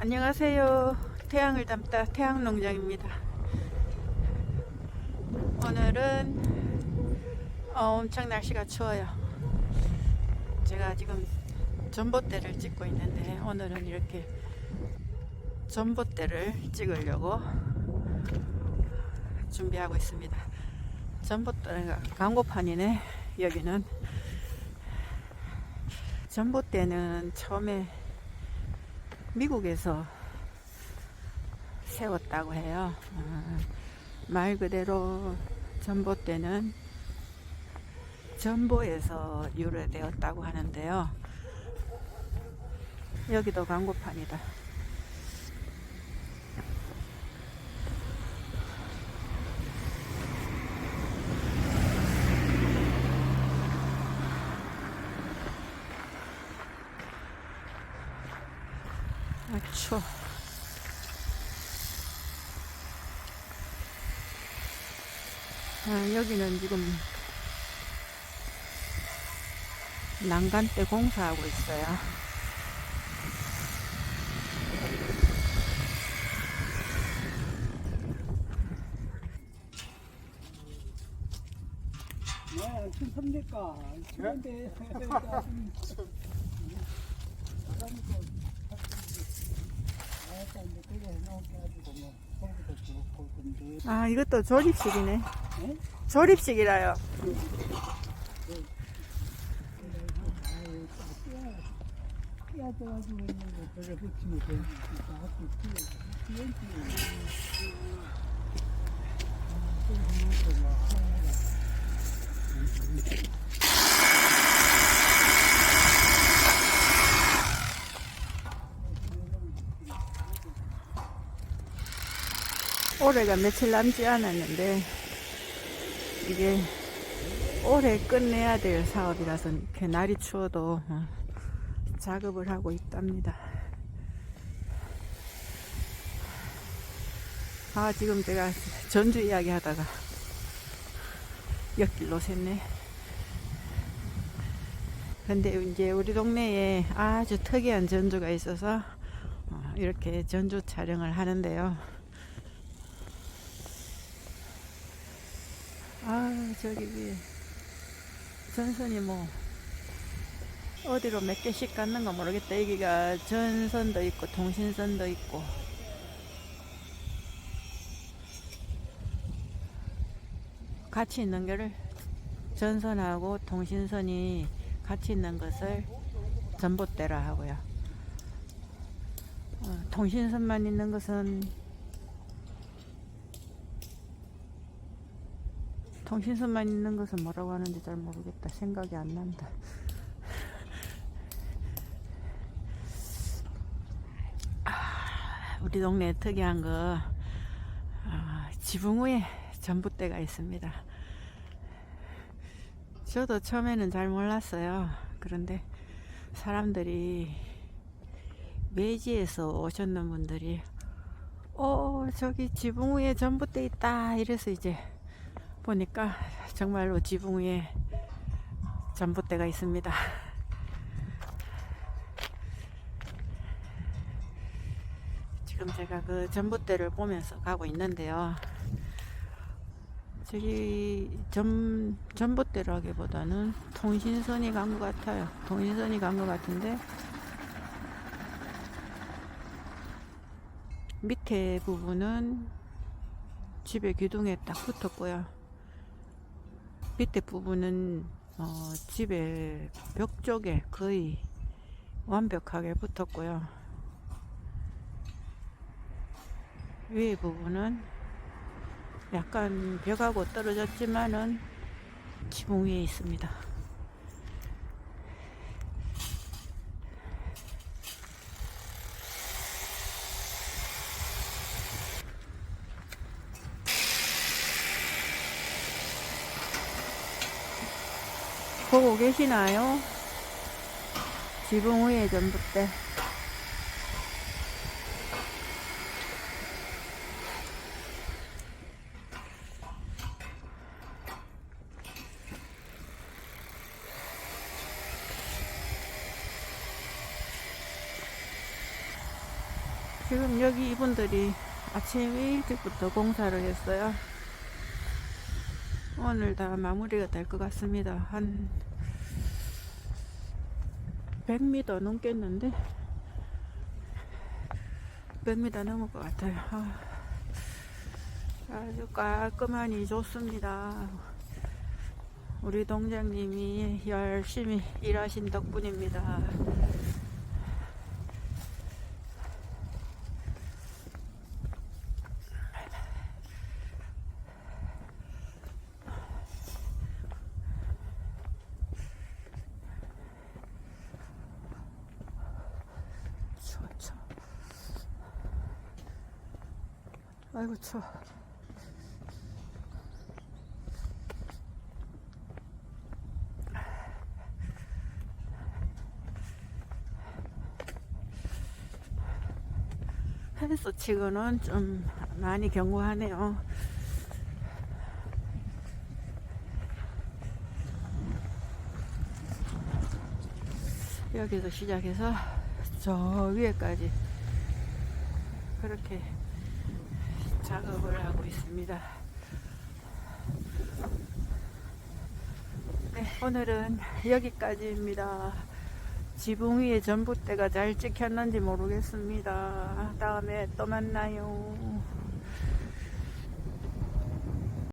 안녕하세요. 태양을 담다 태양농장입니다. 오늘은 어, 엄청 날씨가 추워요. 제가 지금 전봇대를 찍고 있는데 오늘은 이렇게 전봇대를 찍으려고 준비하고 있습니다. 전봇대가 광고판이네. 여기는 전봇대는 처음에 미국에서 세웠다고 해요. 어, 말 그대로 전봇대는 전보에서 유래되었다고 하는데요. 여기도 광고판이다. 아, 추워. 아, 여기는 지금 난간대 공사하고 있어요. 네, 춥습니까? 추운데. 근데 아, 이것도 조립식이네. 네? 조립식이라요. 끼어 올해가 며칠 남지 않았는데, 이게 올해 끝내야 될 사업이라서 이렇게 날이 추워도 어, 작업을 하고 있답니다. 아, 지금 제가 전주 이야기 하다가 옆길로 샜네. 근데 이제 우리 동네에 아주 특이한 전주가 있어서 어, 이렇게 전주 촬영을 하는데요. 아, 저기 위에 전선이 뭐 어디로 몇 개씩 갔는 가 모르겠다. 여기가 전선도 있고 통신선도 있고 같이 있는 거를 전선하고 통신선이 같이 있는 것을 전봇대라 하고요. 어, 통신선만 있는 것은 통신선만 있는 것은 뭐라고 하는지 잘 모르겠다. 생각이 안 난다. 아, 우리 동네에 특이한 거 아, 지붕 위에 전봇대가 있습니다. 저도 처음에는 잘 몰랐어요. 그런데 사람들이 외지에서 오셨는 분들이 어 저기 지붕 위에 전봇대 있다 이래서 이제 보니까 정말로 지붕 위에 전봇대가 있습니다. 지금 제가 그 전봇대를 보면서 가고 있는데요. 저기 전, 전봇대라기보다는 통신선이 간 것 같아요. 통신선이 간 것 같은데 밑에 부분은 집에 기둥에 딱 붙었고요. 밑에 부분은 어, 집에 벽 쪽에 거의 완벽하게 붙었고요. 위에 부분은 약간 벽하고 떨어졌지만은 지붕 위에 있습니다. 보고 계시나요? 지붕 위에 전봇대. 지금 여기 이분들이 아침 일찍부터 공사를 했어요. 오늘 다 마무리가 될 것 같습니다. 한 100m 넘겠는데? 100m 넘을 것 같아요. 아, 아주 깔끔하니 좋습니다. 우리 동장님이 열심히 일하신 덕분입니다. 추워, 추워. 아이고, 추워. 펜스 치고는 좀 많이 견고하네요. 여기서 시작해서 저 위에까지 그렇게 작업을 하고 있습니다. 네, 오늘은 여기까지입니다. 지붕 위에 전봇대가 잘 찍혔는지 모르겠습니다. 다음에 또 만나요.